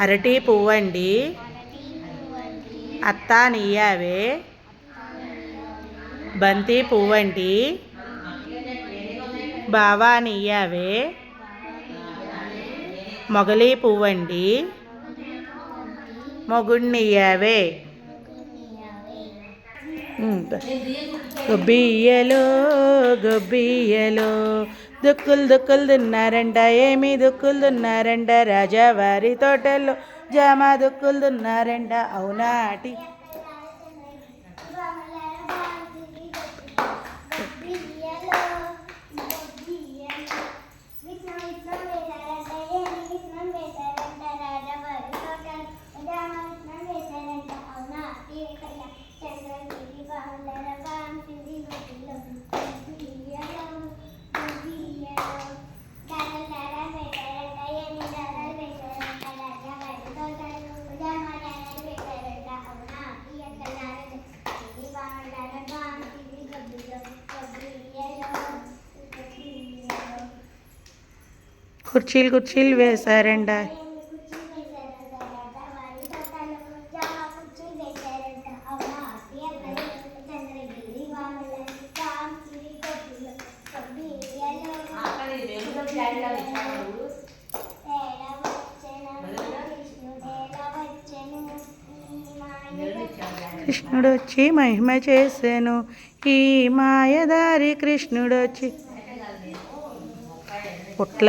అరటి పువ్వండి. అత్తా నీయావే బంతి పువ్వండి. బావా నీయావే మొగలి పువ్వండి. మొగుణ్ణియ్యావే గొబ్బియ్యలో గొబ్బియ్యలో దుక్కులు దుక్కులు దున్నారంట ఏమి దుక్కులు దున్నారంట రాజావారి తోటల్లో జామ దుక్కులు దున్నారంట అవునాటి కుర్చీలు కుర్చీలు వేశారంట. కృష్ణుడు వచ్చి మహిమ చేశాను ఈ మాయదారి కృష్ణుడు వచ్చి పుట్ల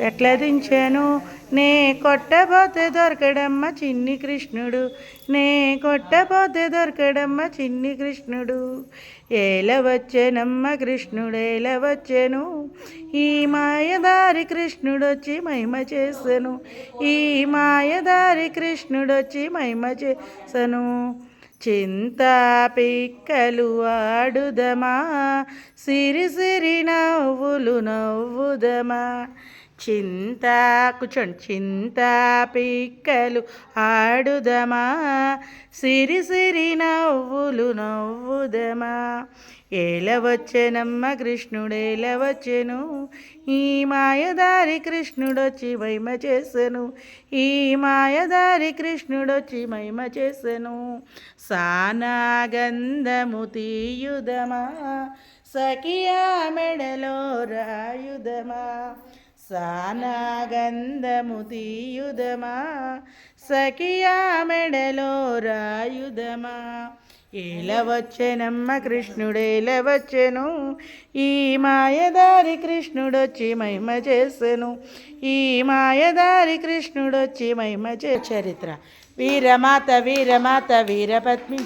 ఎట్లా దించాను? నే కొట్టబోతే దొరకడమ్మ చిన్ని కృష్ణుడు. నే కొట్టబోతే దొరకడమ్మ చిన్ని కృష్ణుడు. ఎలా వచ్చేనమ్మ కృష్ణుడు ఎలా వచ్చాను? ఈ మాయదారి కృష్ణుడు వచ్చి మహిమ చేశాను ఈ మాయదారి కృష్ణుడు వచ్చి మహిమ చేశాను చింత పిక్కలు ఆడుదమా? సిరి సిరి నవ్వులు నవ్వుదమా? చింత కూర్చోండి. చింత పిక్కలు ఆడుదమా? సిరి సిరి నవ్వులు నవ్వుదమా? ఏలవచ్చనమ్మ కృష్ణుడేలవచ్చెను కృష్ణుడు ఈ మాయదారి కృష్ణుడొచ్చి మహిమ చేసెను. ఈ మాయదారి కృష్ణుడొచ్చి మహిమ చేసెను. సానాగంధము తీయుదమా? సఖియా మెడలో రాయుదమా? సానాగంధము తీయుదమా? సఖియా మెడలో రాయుదమా? ఏల వచ్చెనమ్మ కృష్ణుడేల వచ్చెను ఈ మాయదారి కృష్ణుడొచ్చి మహిమ చేసెను. ఈ మాయదారి కృష్ణుడొచ్చి మహిమ చే చరిత్ర. వీరమాత వీరమాత వీరపత్ని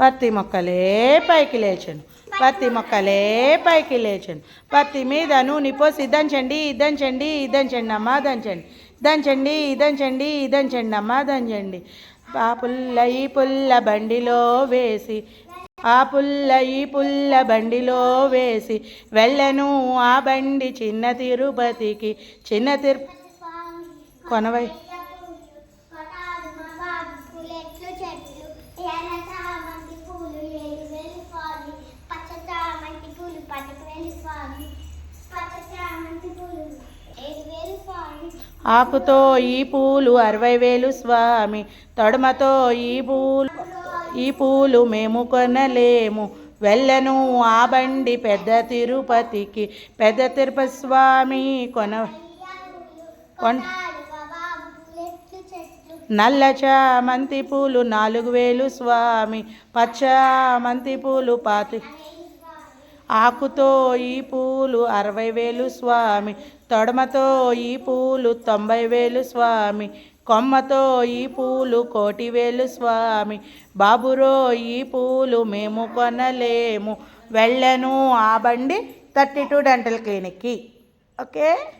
పత్తి మొక్కలే పైకి లేచను. పత్తి మొక్కలే పైకి లేచండి. పత్తి మీద నూనె పోసి దంచండి దంచండి దంచండి అమ్మా దంచండి. దంచండి దంచండి దంచండి అమ్మా దంచండి. ఆ పుల్ల ఈ పుల్ల బండిలో వేసి ఆ పుల్ల ఈ పుల్ల బండిలో వేసి వెళ్ళను ఆ బండి చిన్న తిరుపతికి చిన్న తిరు కొనవై ఆకుతో ఈ పూలు అరవై వేలు స్వామి. తొడమతో ఈ పూలు ఈ పూలు మేము కొనలేము. వెళ్ళను ఆ బండి పెద్ద తిరుపతికి. పెద్ద తిరుపతి స్వామి కొన కొన నల్ల చామంతి పూలు నాలుగు వేలు స్వామి. పచ్చ మంతి పూలు పాతి ఆకుతో ఈ పూలు అరవై వేలు స్వామి తొడమతో ఈ పూలు తొంభై వేలు స్వామి కొమ్మతో ఈ పూలు కోటి వేలు స్వామి. బాబురో ఈ పూలు మేము కొనలేము. వెళ్ళను ఆ బండి థర్టీ టూ డెంటల్ క్లినిక్కి. ఓకే?